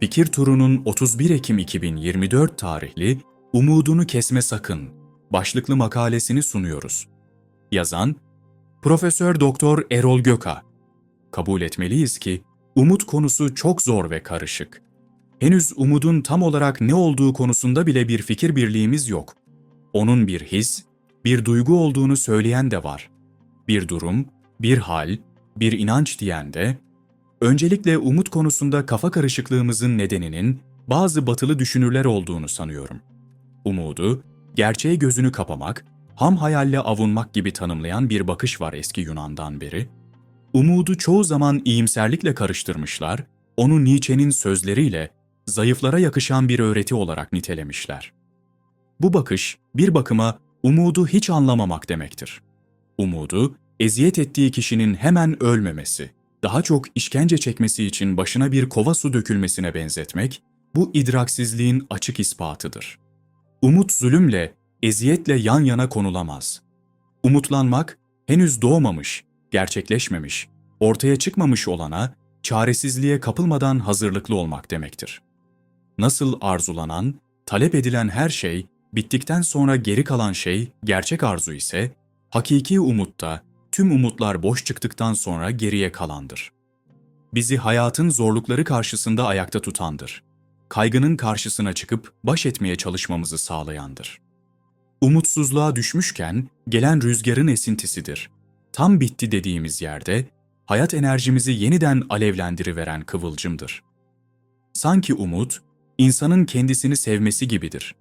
Fikir Turu'nun 31 Ekim 2024 tarihli Umudunu Kesme Sakın başlıklı makalesini sunuyoruz. Yazan Profesör Doktor Erol Göka. Kabul etmeliyiz ki umut konusu çok zor ve karışık. Henüz umudun tam olarak ne olduğu konusunda bile bir fikir birliğimiz yok. Onun bir his, bir duygu olduğunu söyleyen de var. Bir durum, bir hal, bir inanç diyen de, öncelikle umut konusunda kafa karışıklığımızın nedeninin bazı batılı düşünürler olduğunu sanıyorum. Umudu, gerçeğe gözünü kapamak, ham hayalle avunmak gibi tanımlayan bir bakış var eski Yunan'dan beri. Umudu çoğu zaman iyimserlikle karıştırmışlar, onu Nietzsche'nin sözleriyle zayıflara yakışan bir öğreti olarak nitelemişler. Bu bakış bir bakıma umudu hiç anlamamak demektir. Umudu, eziyet ettiği kişinin hemen ölmemesi, daha çok işkence çekmesi için başına bir kova su dökülmesine benzetmek, bu idraksizliğin açık ispatıdır. Umut zulümle, eziyetle yan yana konulamaz. Umutlanmak, henüz doğmamış, gerçekleşmemiş, ortaya çıkmamış olana, çaresizliğe kapılmadan hazırlıklı olmak demektir. Nasıl arzulanan, talep edilen her şey, bittikten sonra geri kalan şey gerçek arzu ise, hakiki umutta tüm umutlar boş çıktıktan sonra geriye kalandır. Bizi hayatın zorlukları karşısında ayakta tutandır. Kaygının karşısına çıkıp baş etmeye çalışmamızı sağlayandır. Umutsuzluğa düşmüşken gelen rüzgarın esintisidir. Tam bitti dediğimiz yerde hayat enerjimizi yeniden alevlendiriveren kıvılcımdır. Sanki umut, insanın kendisini sevmesi gibidir.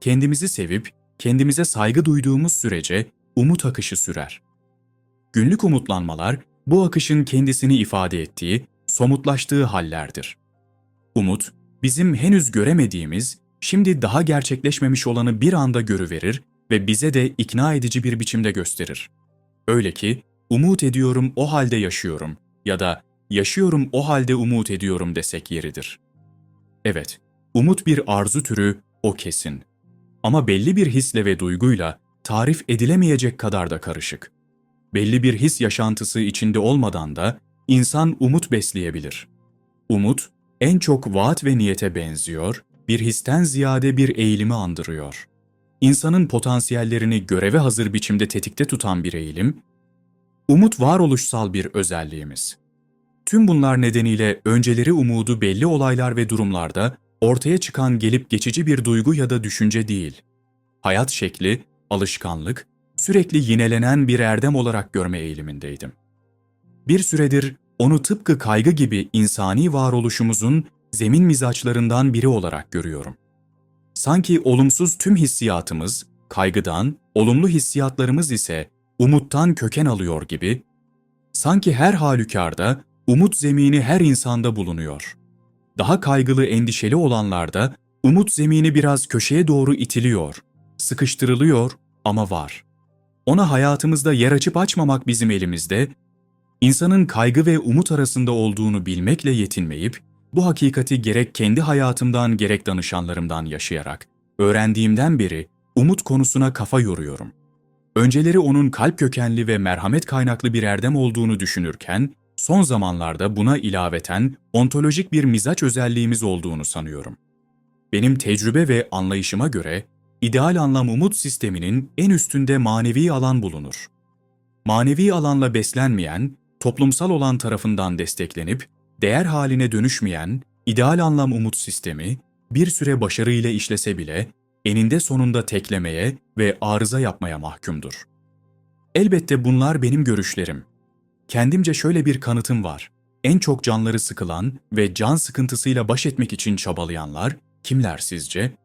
Kendimizi sevip kendimize saygı duyduğumuz sürece umut akışı sürer. Günlük umutlanmalar bu akışın kendisini ifade ettiği, somutlaştığı hallerdir. Umut, bizim henüz göremediğimiz, şimdi daha gerçekleşmemiş olanı bir anda görüverir ve bize de ikna edici bir biçimde gösterir. Öyle ki, umut ediyorum o halde yaşıyorum ya da yaşıyorum o halde umut ediyorum desek yeridir. Evet, umut bir arzu türü, o kesin. Ama belli bir hisle ve duyguyla tarif edilemeyecek kadar da karışık. Belli bir his yaşantısı içinde olmadan da insan umut besleyebilir. Umut, en çok vaat ve niyete benziyor, bir histen ziyade bir eğilimi andırıyor. İnsanın potansiyellerini göreve hazır biçimde tetikte tutan bir eğilim, umut varoluşsal bir özelliğimiz. Tüm bunlar nedeniyle önceleri umudu belli olaylar ve durumlarda ortaya çıkan gelip geçici bir duygu ya da düşünce değil. Hayat şekli, alışkanlık, sürekli yinelenen bir erdem olarak görme eğilimindeydim. Bir süredir onu tıpkı kaygı gibi insani varoluşumuzun zemin mizaçlarından biri olarak görüyorum. Sanki olumsuz tüm hissiyatımız, kaygıdan, olumlu hissiyatlarımız ise umuttan köken alıyor gibi, sanki her halükarda umut zemini her insanda bulunuyor. Daha kaygılı, endişeli olanlarda umut zemini biraz köşeye doğru itiliyor, sıkıştırılıyor ama var. Ona hayatımızda yer açıp açmamak bizim elimizde, insanın kaygı ve umut arasında olduğunu bilmekle yetinmeyip, bu hakikati gerek kendi hayatımdan gerek danışanlarımdan yaşayarak, öğrendiğimden beri umut konusuna kafa yoruyorum. Önceleri onun kalp kökenli ve merhamet kaynaklı bir erdem olduğunu düşünürken, son zamanlarda buna ilaveten ontolojik bir mizaç özelliğimiz olduğunu sanıyorum. Benim tecrübe ve anlayışıma göre ideal anlam umut sisteminin en üstünde manevi alan bulunur. Manevi alanla beslenmeyen, toplumsal olan tarafından desteklenip değer haline dönüşmeyen ideal anlam umut sistemi bir süre başarıyla işlese bile eninde sonunda teklemeye ve arıza yapmaya mahkumdur. Elbette bunlar benim görüşlerim. Kendimce şöyle bir kanıtım var. En çok canları sıkılan ve can sıkıntısıyla baş etmek için çabalayanlar kimler sizce?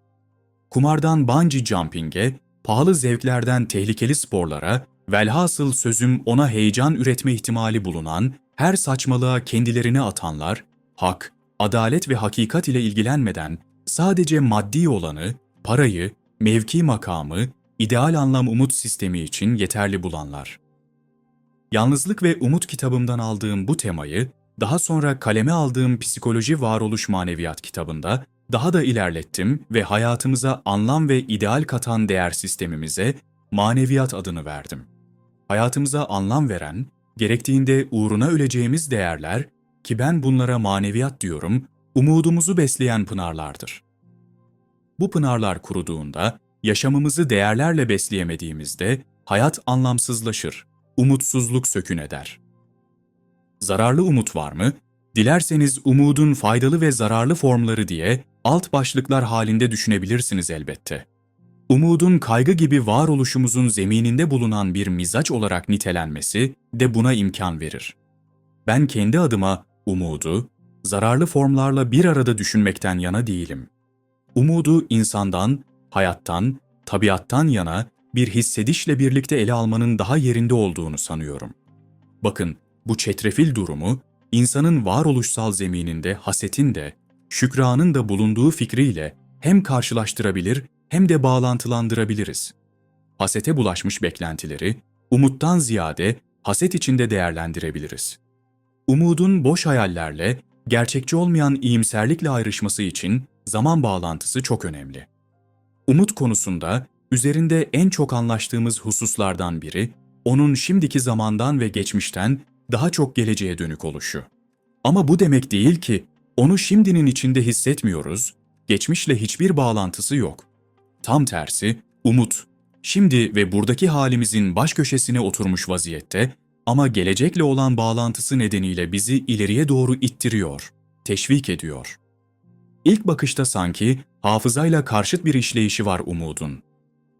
Kumardan bungee jumping'e, pahalı zevklerden tehlikeli sporlara, velhasıl sözüm ona heyecan üretme ihtimali bulunan, her saçmalığa kendilerini atanlar, hak, adalet ve hakikat ile ilgilenmeden sadece maddi olanı, parayı, mevki makamı, ideal anlam umut sistemi için yeterli bulanlar. Yalnızlık ve Umut kitabımdan aldığım bu temayı, daha sonra kaleme aldığım Psikoloji Varoluş Maneviyat kitabında daha da ilerlettim ve hayatımıza anlam ve ideal katan değer sistemimize maneviyat adını verdim. Hayatımıza anlam veren, gerektiğinde uğruna öleceğimiz değerler ki ben bunlara maneviyat diyorum, umudumuzu besleyen pınarlardır. Bu pınarlar kuruduğunda, yaşamımızı değerlerle besleyemediğimizde hayat anlamsızlaşır, umutsuzluk sökün eder. Zararlı umut var mı? Dilerseniz umudun faydalı ve zararlı formları diye alt başlıklar halinde düşünebilirsiniz elbette. Umudun kaygı gibi varoluşumuzun zemininde bulunan bir mizaç olarak nitelenmesi de buna imkan verir. Ben kendi adıma umudu, zararlı formlarla bir arada düşünmekten yana değilim. Umudu insandan, hayattan, tabiattan yana bir hissedişle birlikte ele almanın daha yerinde olduğunu sanıyorum. Bakın, bu çetrefil durumu, insanın varoluşsal zemininde hasetin de, şükranın da bulunduğu fikriyle hem karşılaştırabilir hem de bağlantılandırabiliriz. Hasete bulaşmış beklentileri, umuttan ziyade haset içinde değerlendirebiliriz. Umudun boş hayallerle, gerçekçi olmayan iyimserlikle ayrışması için zaman bağlantısı çok önemli. Umut konusunda üzerinde en çok anlaştığımız hususlardan biri, onun şimdiki zamandan ve geçmişten daha çok geleceğe dönük oluşu. Ama bu demek değil ki onu şimdinin içinde hissetmiyoruz, geçmişle hiçbir bağlantısı yok. Tam tersi, umut, şimdi ve buradaki halimizin baş köşesine oturmuş vaziyette ama gelecekle olan bağlantısı nedeniyle bizi ileriye doğru ittiriyor, teşvik ediyor. İlk bakışta sanki hafızayla karşıt bir işleyişi var umudun.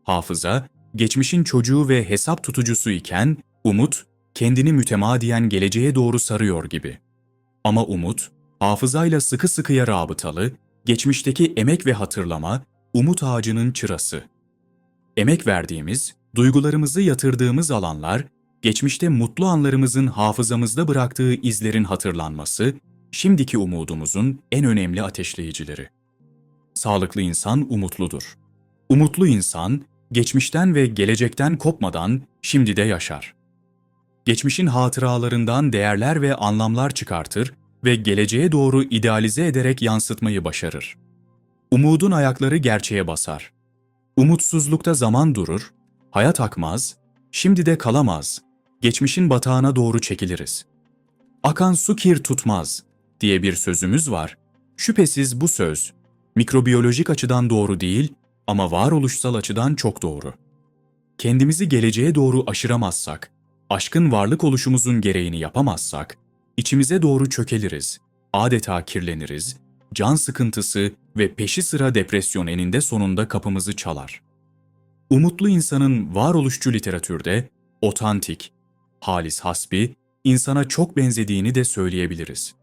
Hafıza, geçmişin çocuğu ve hesap tutucusu iken, umut, kendini mütemadiyen geleceğe doğru sarıyor gibi. Ama umut, hafızayla sıkı sıkıya rabıtalı, geçmişteki emek ve hatırlama, umut ağacının çırası. Emek verdiğimiz, duygularımızı yatırdığımız alanlar, geçmişte mutlu anlarımızın hafızamızda bıraktığı izlerin hatırlanması, şimdiki umudumuzun en önemli ateşleyicileri. Sağlıklı insan umutludur. Umutlu insan, geçmişten ve gelecekten kopmadan şimdi de yaşar. Geçmişin hatıralarından değerler ve anlamlar çıkartır ve geleceğe doğru idealize ederek yansıtmayı başarır. Umudun ayakları gerçeğe basar. Umutsuzlukta zaman durur, hayat akmaz, şimdi de kalamaz, geçmişin batağına doğru çekiliriz. Akan su kir tutmaz diye bir sözümüz var. Şüphesiz bu söz, mikrobiyolojik açıdan doğru değil ama varoluşsal açıdan çok doğru. Kendimizi geleceğe doğru aşıramazsak, aşkın varlık oluşumuzun gereğini yapamazsak, içimize doğru çökeliriz, adeta kirleniriz, can sıkıntısı ve peşi sıra depresyon eninde sonunda kapımızı çalar. Umutlu insanın varoluşçu literatürde otantik, halis hasbi, insana çok benzediğini de söyleyebiliriz.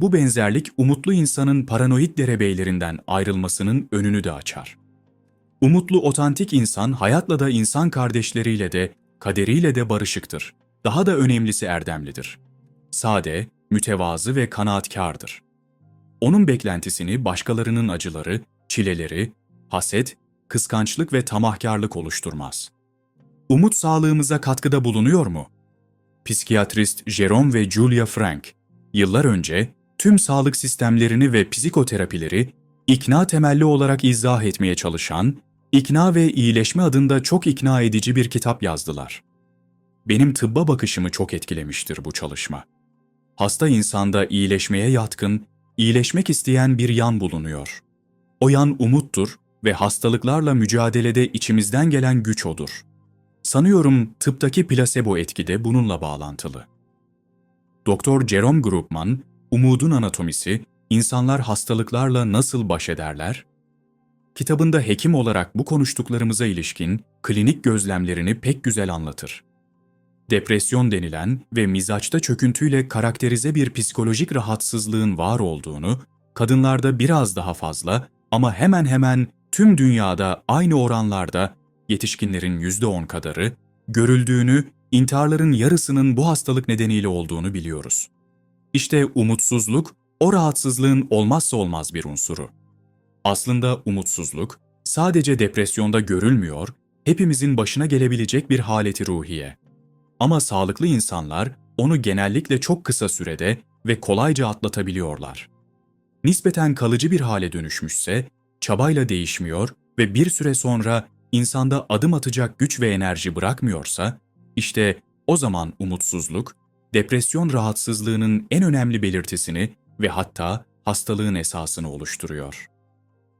Bu benzerlik umutlu insanın paranoid derebeylerinden ayrılmasının önünü de açar. Umutlu otantik insan hayatla da insan kardeşleriyle de kaderiyle de barışıktır. Daha da önemlisi erdemlidir. Sade, mütevazı ve kanaatkardır. Onun beklentisini başkalarının acıları, çileleri, haset, kıskançlık ve tamahkarlık oluşturmaz. Umut sağlığımıza katkıda bulunuyor mu? Psikiyatrist Jerome ve Julia Frank, yıllar önce tüm sağlık sistemlerini ve psikoterapileri ikna temelli olarak izah etmeye çalışan İkna ve İyileşme adında çok ikna edici bir kitap yazdılar. Benim tıbba bakışımı çok etkilemiştir bu çalışma. Hasta insanda iyileşmeye yatkın, iyileşmek isteyen bir yan bulunuyor. O yan umuttur ve hastalıklarla mücadelede içimizden gelen güç odur. Sanıyorum tıptaki plasebo etki de bununla bağlantılı. Doktor Jerome Grupman, Umudun Anatomisi, insanlar hastalıklarla nasıl baş ederler Kitabında hekim olarak bu konuştuklarımıza ilişkin klinik gözlemlerini pek güzel anlatır. Depresyon denilen ve mizaçta çöküntüyle karakterize bir psikolojik rahatsızlığın var olduğunu, kadınlarda biraz daha fazla ama hemen hemen tüm dünyada aynı oranlarda yetişkinlerin %10 kadarı görüldüğünü, intiharların yarısının bu hastalık nedeniyle olduğunu biliyoruz. İşte umutsuzluk o rahatsızlığın olmazsa olmaz bir unsuru. Aslında umutsuzluk sadece depresyonda görülmüyor, hepimizin başına gelebilecek bir haleti ruhiye. Ama sağlıklı insanlar onu genellikle çok kısa sürede ve kolayca atlatabiliyorlar. Nispeten kalıcı bir hale dönüşmüşse, çabayla değişmiyor ve bir süre sonra insanda adım atacak güç ve enerji bırakmıyorsa, işte o zaman umutsuzluk, depresyon rahatsızlığının en önemli belirtisini ve hatta hastalığın esasını oluşturuyor.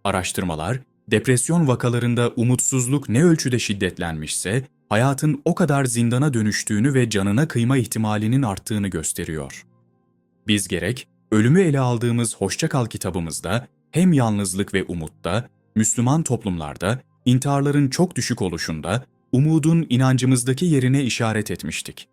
Araştırmalar, depresyon vakalarında umutsuzluk ne ölçüde şiddetlenmişse, hayatın o kadar zindana dönüştüğünü ve canına kıyma ihtimalinin arttığını gösteriyor. Biz gerek ölümü ele aldığımız Hoşçakal kitabımızda hem yalnızlık ve umutta, Müslüman toplumlarda intiharların çok düşük oluşunda umudun inancımızdaki yerine işaret etmiştik.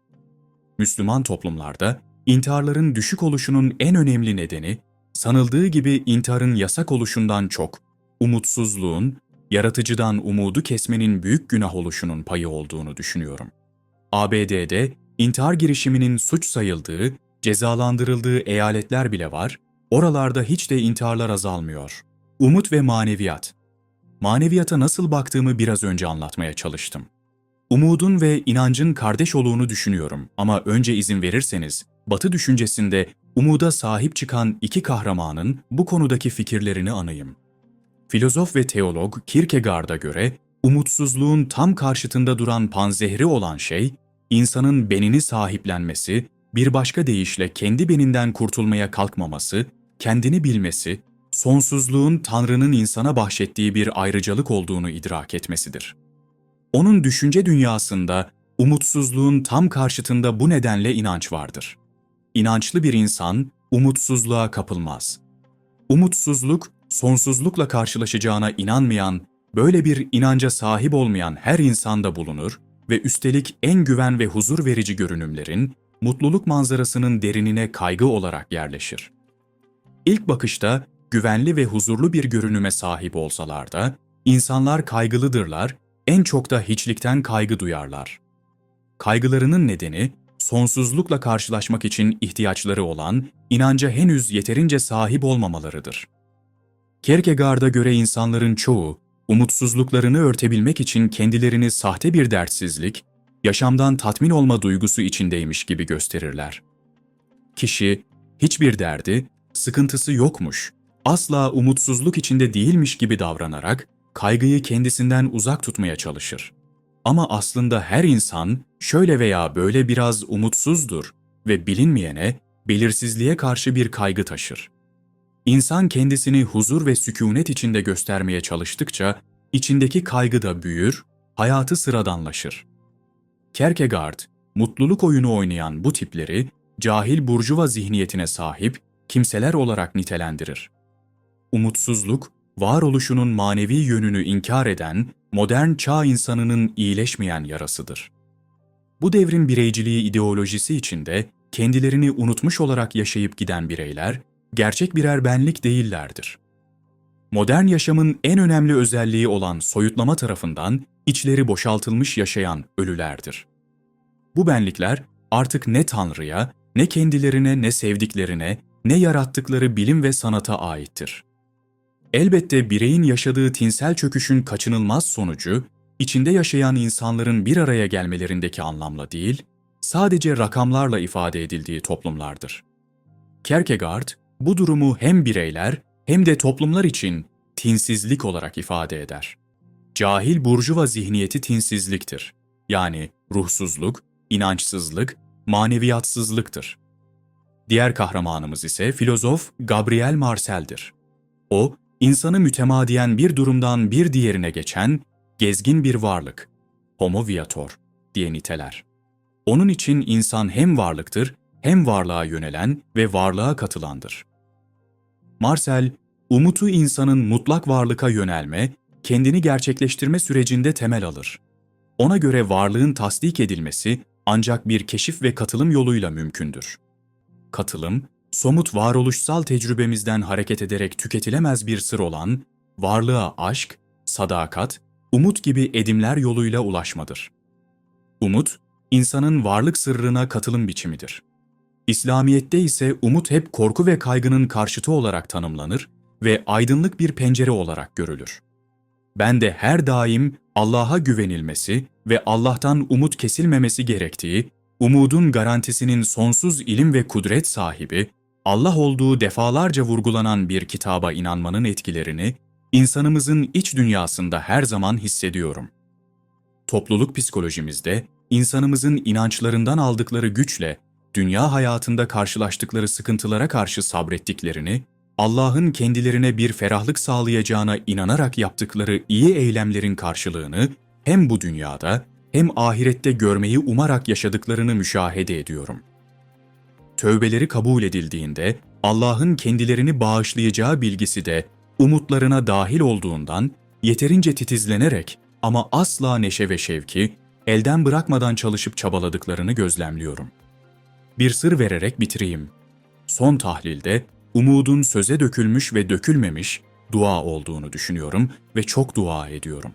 Müslüman toplumlarda intiharların düşük oluşunun en önemli nedeni, sanıldığı gibi intiharın yasak oluşundan çok, umutsuzluğun, yaratıcıdan umudu kesmenin büyük günah oluşunun payı olduğunu düşünüyorum. ABD'de intihar girişiminin suç sayıldığı, cezalandırıldığı eyaletler bile var, oralarda hiç de intiharlar azalmıyor. Umut ve maneviyat. Maneviyata nasıl baktığımı biraz önce anlatmaya çalıştım. Umudun ve inancın kardeş olduğunu düşünüyorum ama önce izin verirseniz, Batı düşüncesinde umuda sahip çıkan iki kahramanın bu konudaki fikirlerini anayım. Filozof ve teolog Kierkegaard'a göre umutsuzluğun tam karşıtında duran panzehri olan şey, insanın benini sahiplenmesi, bir başka deyişle kendi beninden kurtulmaya kalkmaması, kendini bilmesi, sonsuzluğun Tanrı'nın insana bahşettiği bir ayrıcalık olduğunu idrak etmesidir. Onun düşünce dünyasında umutsuzluğun tam karşıtında bu nedenle inanç vardır. İnançlı bir insan umutsuzluğa kapılmaz. Umutsuzluk, sonsuzlukla karşılaşacağına inanmayan, böyle bir inanca sahip olmayan her insanda bulunur ve üstelik en güven ve huzur verici görünümlerin, mutluluk manzarasının derinine kaygı olarak yerleşir. İlk bakışta güvenli ve huzurlu bir görünüme sahip olsalar da, insanlar kaygılıdırlar, en çok da hiçlikten kaygı duyarlar. Kaygılarının nedeni, sonsuzlukla karşılaşmak için ihtiyaçları olan inanca henüz yeterince sahip olmamalarıdır. Kierkegaard'a göre insanların çoğu, umutsuzluklarını örtebilmek için kendilerini sahte bir dertsizlik, yaşamdan tatmin olma duygusu içindeymiş gibi gösterirler. Kişi, hiçbir derdi, sıkıntısı yokmuş, asla umutsuzluk içinde değilmiş gibi davranarak, kaygıyı kendisinden uzak tutmaya çalışır. Ama aslında her insan şöyle veya böyle biraz umutsuzdur ve bilinmeyene, belirsizliğe karşı bir kaygı taşır. İnsan kendisini huzur ve sükunet içinde göstermeye çalıştıkça içindeki kaygı da büyür, hayatı sıradanlaşır. Kierkegaard, mutluluk oyunu oynayan bu tipleri cahil burjuva zihniyetine sahip kimseler olarak nitelendirir. Umutsuzluk, varoluşunun manevi yönünü inkar eden modern çağ insanının iyileşmeyen yarasıdır. Bu devrin bireyciliği ideolojisi içinde kendilerini unutmuş olarak yaşayıp giden bireyler, gerçek birer benlik değillerdir. Modern yaşamın en önemli özelliği olan soyutlama tarafından içleri boşaltılmış yaşayan ölülerdir. Bu benlikler artık ne Tanrı'ya, ne kendilerine, ne sevdiklerine, ne yarattıkları bilim ve sanata aittir. Elbette bireyin yaşadığı tinsel çöküşün kaçınılmaz sonucu, içinde yaşayan insanların bir araya gelmelerindeki anlamla değil, sadece rakamlarla ifade edildiği toplumlardır. Kierkegaard, bu durumu hem bireyler hem de toplumlar için tinsizlik olarak ifade eder. Cahil burjuva zihniyeti tinsizliktir. Yani ruhsuzluk, inançsızlık, maneviyatsızlıktır. Diğer kahramanımız ise filozof Gabriel Marcel'dir. O, insanı mütemadiyen bir durumdan bir diğerine geçen gezgin bir varlık, homo viator diye niteler. Onun için insan hem varlıktır, hem varlığa yönelen ve varlığa katılandır. Marcel, umutu insanın mutlak varlıka yönelme, kendini gerçekleştirme sürecinde temel alır. Ona göre varlığın tasdik edilmesi ancak bir keşif ve katılım yoluyla mümkündür. Katılım, somut varoluşsal tecrübemizden hareket ederek tüketilemez bir sır olan varlığa aşk, sadakat, umut gibi edimler yoluyla ulaşmadır. Umut, insanın varlık sırrına katılım biçimidir. İslamiyet'te ise umut hep korku ve kaygının karşıtı olarak tanımlanır ve aydınlık bir pencere olarak görülür. Ben de her daim Allah'a güvenilmesi ve Allah'tan umut kesilmemesi gerektiği, umudun garantisinin sonsuz ilim ve kudret sahibi, Allah olduğu defalarca vurgulanan bir kitaba inanmanın etkilerini insanımızın iç dünyasında her zaman hissediyorum. Topluluk psikolojimizde insanımızın inançlarından aldıkları güçle dünya hayatında karşılaştıkları sıkıntılara karşı sabrettiklerini, Allah'ın kendilerine bir ferahlık sağlayacağına inanarak yaptıkları iyi eylemlerin karşılığını hem bu dünyada hem ahirette görmeyi umarak yaşadıklarını müşahede ediyorum. Tövbeleri kabul edildiğinde Allah'ın kendilerini bağışlayacağı bilgisi de umutlarına dahil olduğundan yeterince titizlenerek ama asla neşe ve şevki elden bırakmadan çalışıp çabaladıklarını gözlemliyorum. Bir sır vererek bitireyim. Son tahlilde umudun söze dökülmüş ve dökülmemiş dua olduğunu düşünüyorum ve çok dua ediyorum.